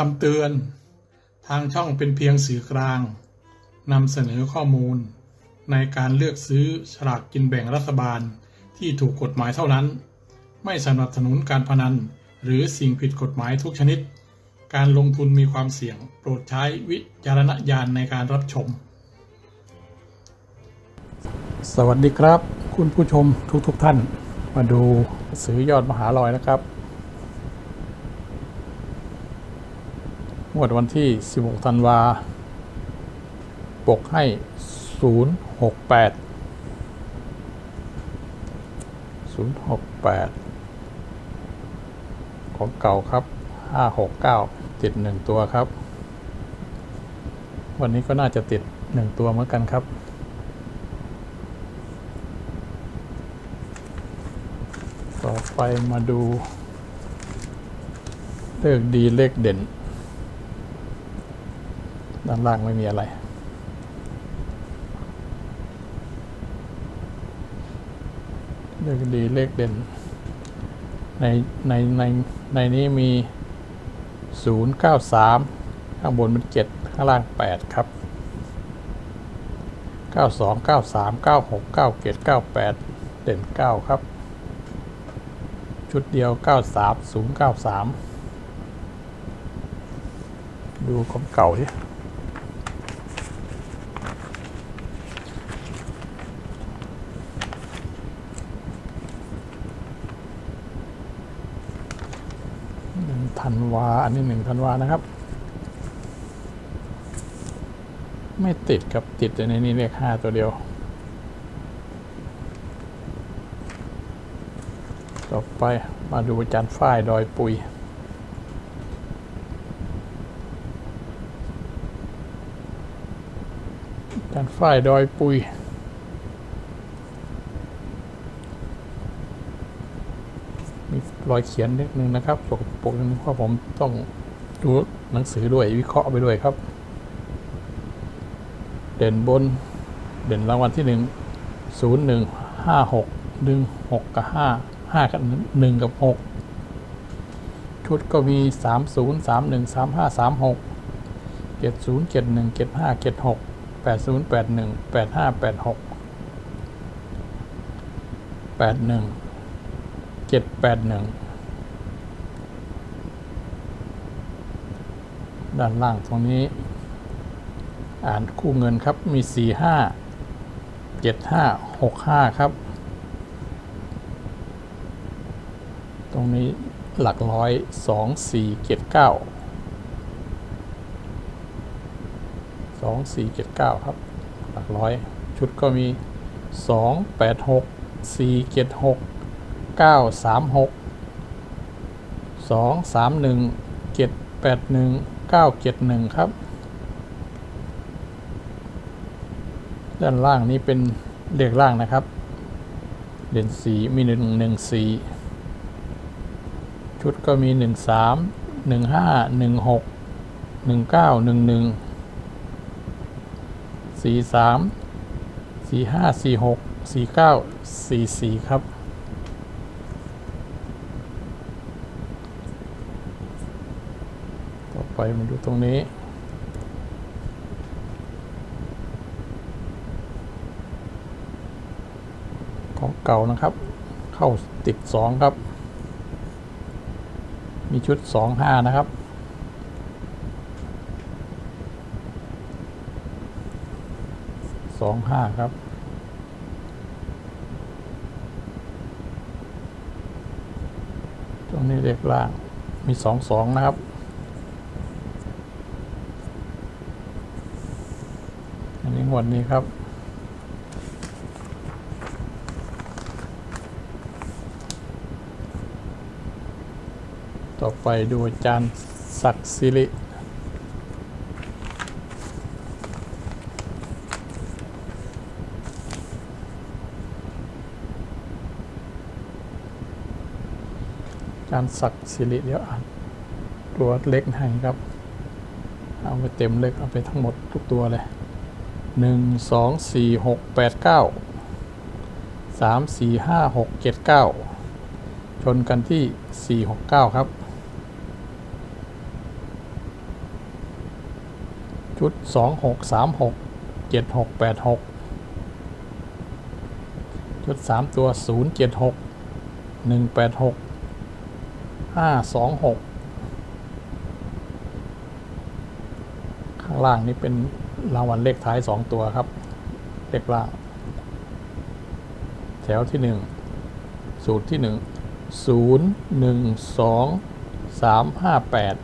คำเตือน ทางช่องเป็นเพียงสื่อกลางนำเสนอข้อมูล ในการเลือกซื้อฉลากกินแบ่งรัฐบาลที่ถูกกฎหมายเท่านั้น ไม่สนับสนุนการพนัน หรือสิ่งผิดกฎหมายทุกชนิด การลงทุนมีความเสี่ยง โปรดใช้วิจารณญาณในการรับชม สวัสดีครับ คุณผู้ชมทุกๆทท่าน มาดูสื่อยอดมหาลอยนะครับ งวดวันที่ 16 ธันวาปกให้ 068 068 ของเก่าครับ 569 ติด 1 ตัวครับ วันนี้ก็น่าจะติด 1 ตัวเหมือนกันครับต่อไปมาดูเลขดีเลขเด่น ด้านล่างไม่มีอะไร เลขดีเลขเด่น ในในในในนี้มี 093 ข้างบนเป็น 7 ข้างล่าง 8 ครับ 92 93 96 97 98 เด่น 9 ครับ ชุดเดียว 93 093ดูของเก่าดิหนึ่ง ธันวา อันนี้หนึ่งธันวานะครับ ไม่ติดครับติดแต่ในนี้เลขห้าตัวเดียว ต่อไปมาดูอาจารย์ฝ้ายดอยปุยอาจารย์ฝ้ายดอยปุย มี รอยเขียนนิดนึงนะครับปกปกนึงเพราะผมต้องดูหนังสือด้วยวิเคราะห์ไปด้วยครับ เด่นบน เด่นรางวัลที่หนึ่งศูนย์หนึ่งห้าหกหนึ่งหกกับห้าห้ากับหนึ่งกับหกชุดก็มีสามศูนย์สามหนึ่งสามห้าสามหกเจ็ดศูนย์เจ็ดหนึ่งเจ็ดห้าเจ็ดหกแปดศูนย์แปดหนึ่งแปดห้าแปดหกแปดหนึ่ง เจ็ดแปดหนึ่งด้านล่างตรงนี้ อ่านคู่เงินครับมีสี่ห้าเจ็ดห้าหกห้าครับ ตรงนี้หลักร้อยสองสี่เจ็ดเก้าสองสี่เจ็ดเก้าครับ หลักร้อย ชุดก็มีสองแปดหกสี่เจ็ดหก เก้าสามหกสองสามหนึ่งเจ็ดแปดหนึ่งเก้าเจ็ดหนึ่งครับ ด้านล่างนี้เป็นเลขล่างนะครับ เด่นสีมีหนึ่งหนึ่งสีชุดก็มีหนึ่งสามหนึ่งห้าหนึ่งหกหนึ่งเก้าหนึ่งหนึ่งสี่สามสี่ห้าสี่หกสี่เก้าสี่สี่ครับ ต่อ ไปมาดูตรงนี้ของเก่านะครับ เข้าติดสองครับ มีชุดสองห้านะครับ สองห้าครับ ตรงนี้เลขล่าง มีสองสองนะครับ นนี้งวดนี้ครับ ต่อไปดูอาจารย์ศักดิ์สิริอาจารย์ศักดิ์สิริเดี๋ยวอ่านตัวเล็กให้ครับ เอาไปเต็มเล็กเอาไปทั้งหมดทุกตัวเลย หนึ่งสองสี่หกแปดเก้าสามสี่ห้าหกเจ็ดเก้าชนกันที่สี่หกเก้าครับ ชุดสองหกสามหกเจ็ดหกแปดหกชุดสามตัวศูนย์เจ็ดหกหนึ่งแปดหกห้าสองหกข้างล่างนี่เป็น รางวัลเลขท้ายสองตัวครับ เลขล่างแถวที่หนึ่งสูตรที่หนึ่งศูนย์หนึ่งสองสามห้าแปด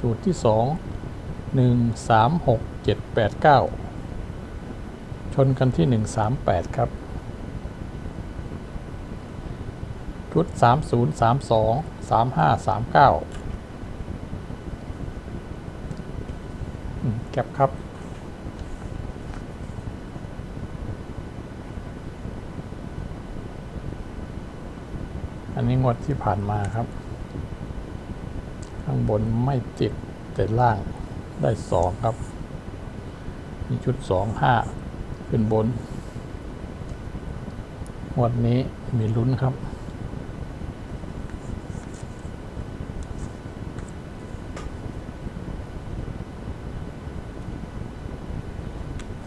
สูตรที่สองหนึ่งสามหกเจ็ดแปดเก้าชนกันที่หนึ่งสามแปดครับ ชุดสามศูนย์สามสองสามห้าสามเก้า แก็บครับ อันนี้งวดที่ผ่านมาครับ ข้างบนไม่ติดแต่ล่างได้สองครับ มีชุดสองห้าขึ้นบน งวดนี้มีลุ้นครับ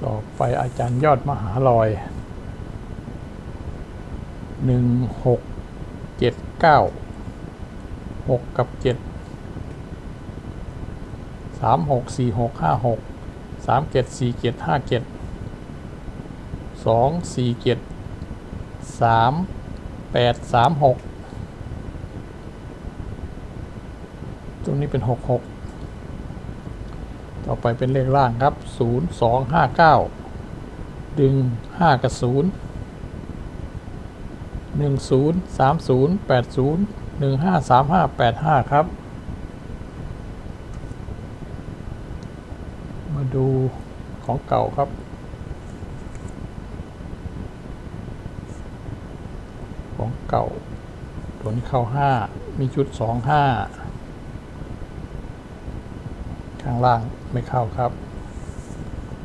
ต่อไปอาจารย์ยอดมหาลอย หนึ่งหกเจ็ดเก้าหกกับเจ็ดสามหกสี่หกห้าหกสามเจ็ดสี่เจ็ดห้าเจ็ดสองสี่เจ็ดสามแปดสามหกตรงนี้เป็นหกหก ต่อไปเป็นเลขล่างครับศูนย์สองห้าเก้าดึงห้ากับศูนย์หนึ่งศูนย์สามศูนย์แปดศูนย์หนึ่งห้าสามห้าแปดห้าครับ มาดูของเก่าครับ ของเก่าตัวนี้เข้าห้ามีชุดสองห้า ข้างล่างไม่เข้าครับ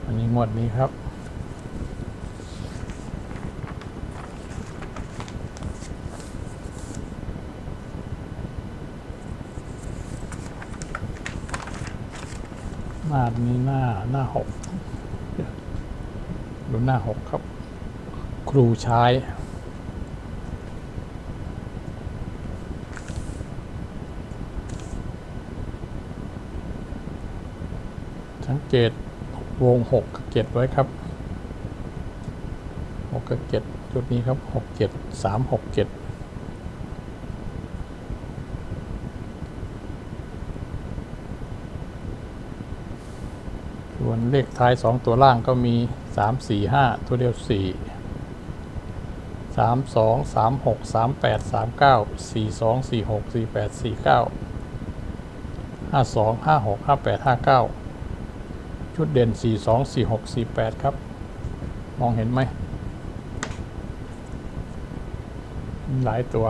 อันนี้งวดนี้ครับ หน้านี้หน้าหน้าหกดูหน้าหกครับ ครูใช้ สังเกตวง6กับ7ไว้ครับ6กับ7จุดนี้ครับ6 7 3 6 7ส่วนเลขท้าย 2 ตัวล่างก็มี 3 4 5 ตัวเดียว 4 3 2 3 6 3 8 3 9 4 2 4 6 4 8 4 9 5 2 5 6 5 8 5 9 ชุดเด่น 4 2 4 6 4 8 ครับ มองเห็นไหม หลายตัว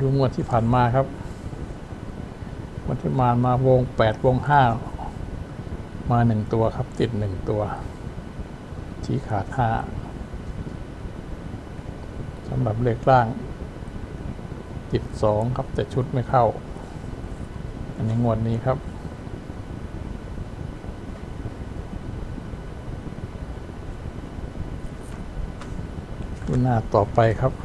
ดูงวดที่ผ่านมาครับงวดที่มามาวง 8 วง 5 มา 1 ตัวครับ ติด 1 ตัว ชี้ขาดห้าสำหรับเลขล่างติดสองครับ แต่ชุดไม่เข้า อันนี้งวดนี้ครับดูหน้าต่อไปครับ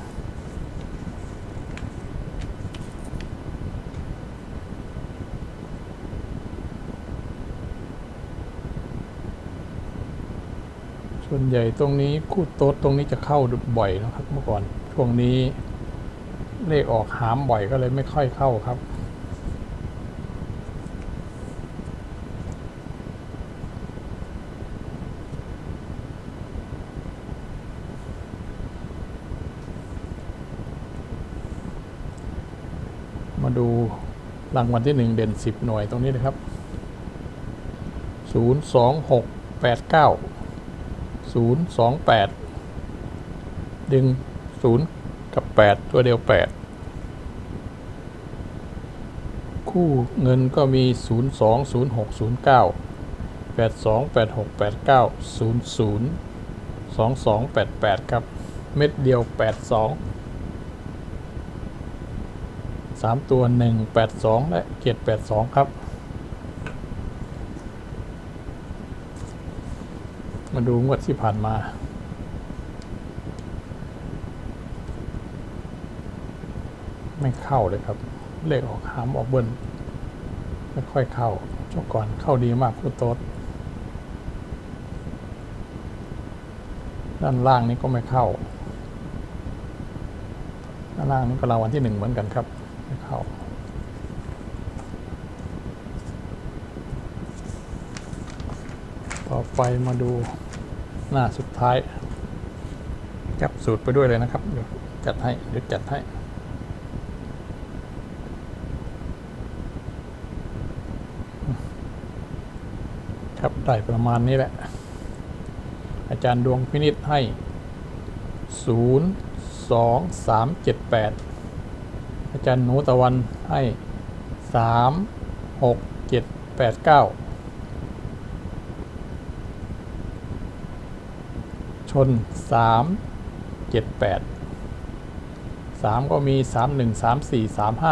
ส่วนใหญ่ตรงนี้คู่โต๊ดตรงนี้จะเข้าบ่อยนะครับ เมื่อก่อนช่วงนี้เลขออกหามบ่อยก็เลยไม่ค่อยเข้าครับมาดูรางวัลที่ 1 เด่น 10 หน่วยตรงนี้นะครับ 02689 ศูนย์สองแปดดึงศูนย์กับแปดตัวเดียวแปดคู่เงินก็มีศูนย์สองศูนย์หกศูนย์เก้าแปดสองแปดหกแปดเก้าศูนย์ศูนย์สองสองแปดแปดครับ เม็ดเดียวแปดสองสามตัวหนึ่งแปดสองและเจ็ดแปดสองครับ มาดูงวดที่ผ่านมาไม่เข้าเลยครับ เลขออกหามออกเบิ้ลไม่ค่อยเข้าช่วงก่อนเข้าดีมากคุณโต๊ดด้านล่างนี้ก็ไม่เข้า ด้านล่างนี้ก็รางวัลที่หนึ่งเหมือนกันครับ ไม่เข้า ต่อไปมาดู หน้าสุดท้าย จับสูตรไปด้วยเลยนะครับเดี๋ยวจัดให้เดี๋ยวจัดให้ครับได้ประมาณนี้แหละ อาจารย์ดวงพินิษให้ 0 2 3 7 8 อาจารย์หนูตะวันให้ 3 6 7 8 9 ชน 3 7 8 3 ก็มี 3 1 3 4 3 5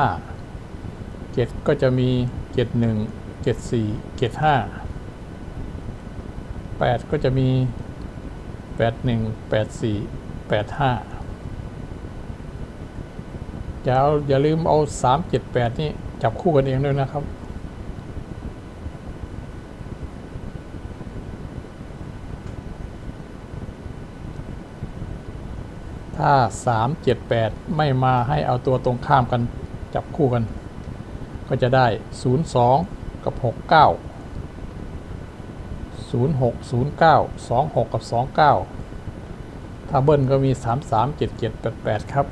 7 ก็จะมี 7 1 7 4 7 5 8 ก็จะมี 8 1 8 4 8 5อย่าอย่าลืมเอา 3 7 8 นี่จับคู่กันเองด้วยนะครับ ถ้า 3 7 8 ไม่มาให้เอาตัวตรงข้ามกันจับคู่กัน ก็จะได้ 0 2 กับ 6 9 0 6 0 9 2 6 กับ 2 9 ถ้าเบิ้ลก็มี 3 3 7 7 8 8 ครับ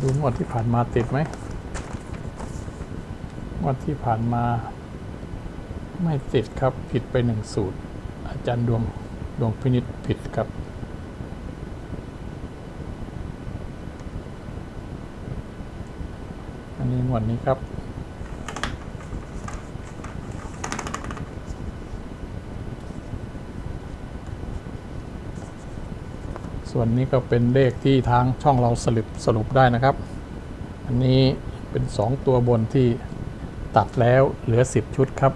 ดูงวดที่ผ่านมาติดไหมงวดที่ผ่านมาไม่ติดครับผิดไปหนึ่งสูตร อาจารย์ดวงดวงพินิษผิดครับ อันนี้งวดนี้ครับส่วนนี้ก็เป็นเลขที่ทางช่องเราสรุปสรุปได้นะครับ อันนี้เป็น 2 ตัวบนที่ตัดแล้วเหลือ 10 ชุดครับ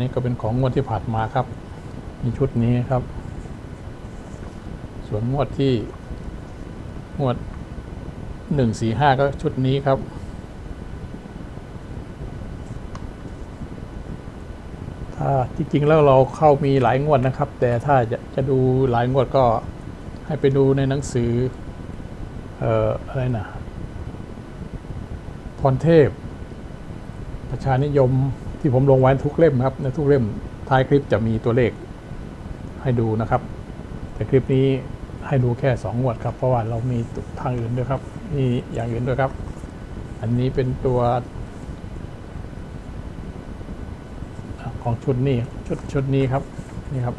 นี้ก็เป็นของงวดที่ผ่านมาครับ มีชุดนี้ครับ ส่วนงวดที่งวด145ก็ชุดนี้ครับ ถ้าจริงๆแล้วเราเข้ามีหลายงวดนะครับ แต่ถ้าจะจะดูหลายงวดก็ให้ไปดูในหนังสือ เอ่ออะไรนะพรเทพ ประชานิยม ที่ผมลงไว้ทุกเล่มครับในทุกเล่มท้ายคลิปจะมีตัวเลขให้ดูนะครับ แต่คลิปนี้ให้ดูแค่2งวดครับ เพราะว่าเรามีทางอื่นด้วยครับ มีอย่างอื่นด้วยครับ อันนี้เป็นตัว ของชุดนี้ชุดชุดนี้ครับนี่ครับ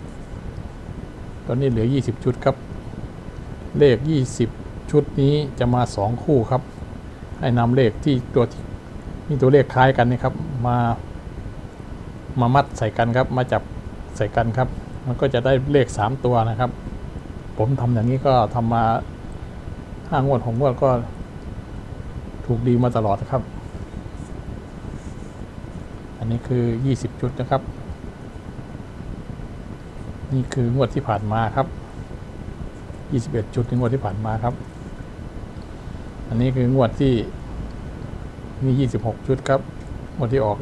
ตอนนี้เหลือ 20 ชุดครับ เลข 20 ชุดนี้จะมา 2 คู่ครับ ให้นำเลขที่ตัวที่มีตัวเลขคล้ายกันนี่ครับ มา มามัดใส่กันครับ มาจับใส่กันครับ มันก็จะได้เลข 3 ตัวนะครับ ผมทำอย่างนี้ก็ทำมาห้างวดหกงวดก็ ถูกดีมาตลอดครับ อันนี้คือ 20 ชุดนะครับ นี่คืองวดที่ผ่านมาครับ 21 ชุดในงวดที่ผ่านมาครับ อันนี้คืองวดที่มี 26 ชุดครับ งวดที่ออก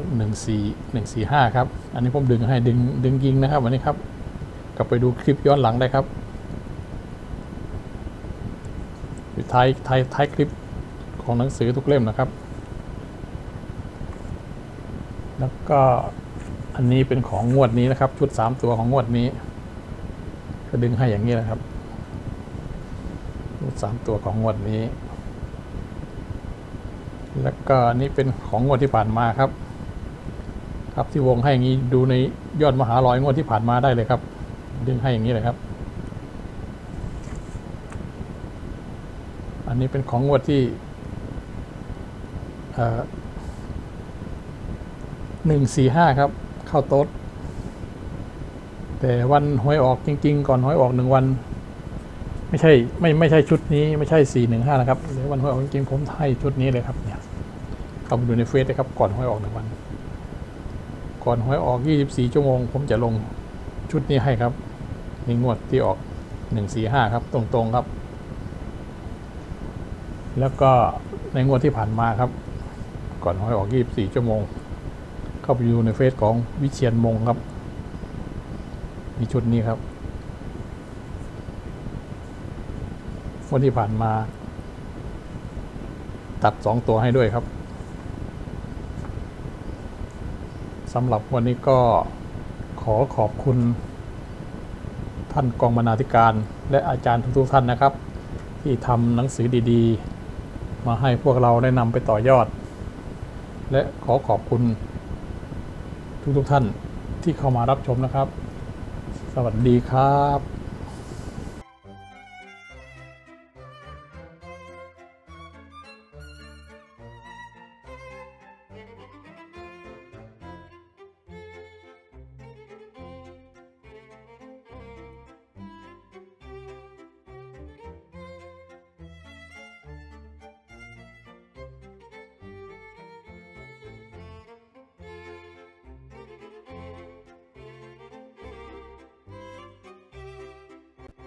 14 145 ครับ อันนี้ผมดึงให้ดึงดึงยิงนะครับวันนี้ครับ กลับไปดูคลิปย้อนหลังได้ครับท้ายท้ายท้ายคลิปของหนังสือทุกเล่มนะครับ แล้วก็อันนี้เป็นของงวดนี้นะครับ ชุด 3 ตัวของงวดนี้ ก็ดึงให้อย่างนี้นะครับชุด3ตัวของงวดนี้ แล้วก็อันนี้เป็นของงวดที่ผ่านมาครับ ครับที่วงให้อย่างนี้ดูในยอดมหาลอยงวดที่ผ่านมาได้เลยครับ ดึงให้อย่างนี้เลยครับ อันนี้เป็นของงวดที่หนึ่งสี่ห้าครับ เข้าโต๊ดแต่วันหวยออกจริง ๆ ก่อนหวยออกหนึ่งวัน ไม่ใช่ไม่ไม่ใช่ชุดนี้ไม่ใช่สี่หนึ่งห้านะครับเดี๋ยววันหวยออกจริงๆผมให้ชุดนี้เลยครับเนี่ย เข้าไปดูในเฟซเลยครับ ก่อนหวยออกหนึ่งวัน ก่อนหวยออกยี่สิบสี่ชั่วโมง ผมจะลงชุดนี้ให้ครับในงวดที่ออกหนึ่งสี่ห้าครับ ตรงๆครับ แล้วก็ในงวดที่ผ่านมาครับ ก่อนหวยออกยี่สิบสี่ชั่วโมง เข้าไปดูในเฟซของวิเชียนมงครับ มีชุดนี้ครับวันที่ผ่านมา ตัดสองตัวให้ด้วยครับ สำหรับวันนี้ก็ขอขอบคุณ ท่านกองบรรณาธิการและอาจารย์ทุกๆท่านนะครับ ที่ทำหนังสือดีๆ มาให้พวกเราได้นำไปต่อยอด และขอขอบคุณ ทุกๆท่านที่เข้ามารับชมนะครับ สวัสดีครับ